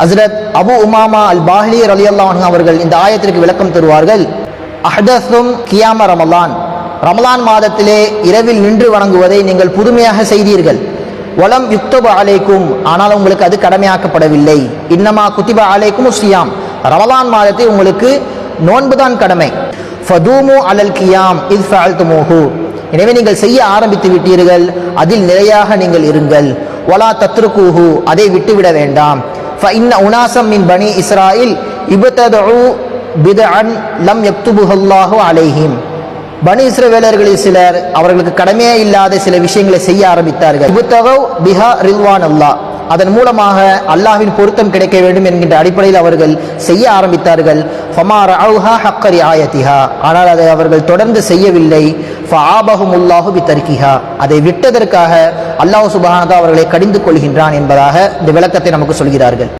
ஹஸ்ரத் அபு உமாமா அல் பாஹ்லி ரலியல்லாஹு அவர்கள் இந்த ஆயத்திற்கு விளக்கம் தருவார்கள். அஹ்தஸும் கியாம ரமலான். ரமலான் மாதத்திலே இரவில் நின்று வணங்குவதை நீங்கள் புதுமையாக செய்தீர்கள். வளம் யுக்தபு அலைக்கும். ஆனால் உங்களுக்கு அது கடமையாக்கப்படவில்லை. இன்னமா குத்திப அலைக்கும் சியாம் ரமலான் மாதத்தை உங்களுக்கு நோன்புதான் கடமை. ஃபதூமு அலல் கியாம். இஸ் ஃபஅல்துமூஹு. எனவே நீங்கள் செய்ய ஆரம்பித்து விட்டீர்கள். அதில் நிலையாக நீங்கள் இருங்கள். ஒலா தத்ருகூஹு அதை விட்டுவிட வேண்டாம். فإن أناسا من بني إسرائيل ابتدعوا بدعا لم يكتبها الله عليهم பனி இஸ்ரவேலர்களில் சிலர் அவர்களுக்கு கடமையே இல்லாத சில விஷயங்களை செய்ய ஆரம்பித்தார்கள் இபுத்தகவ் பிஹா ரில்வான் அல்லாஹ் அதன் மூலமாக அல்லாஹ்வின் பொருத்தம் கிடைக்க வேண்டும் என்கின்ற அடிப்படையில் அவர்கள் செய்ய ஆரம்பித்தார்கள். ஃபமா ரஅவுஹா ஹக்கரி ஆயத்திஹா ஆனால் அதை அவர்கள் தொடர்ந்து செய்யவில்லை. ஃபஆபஹுமுல்லாஹு பித்தர்கிஹா அதை விட்டதற்காக அல்லாஹ் சுபானதா அவர்களை கடிந்து கொள்கின்றான் என்பதாக இந்த விளக்கத்தை நமக்கு சொல்கிறார்கள்.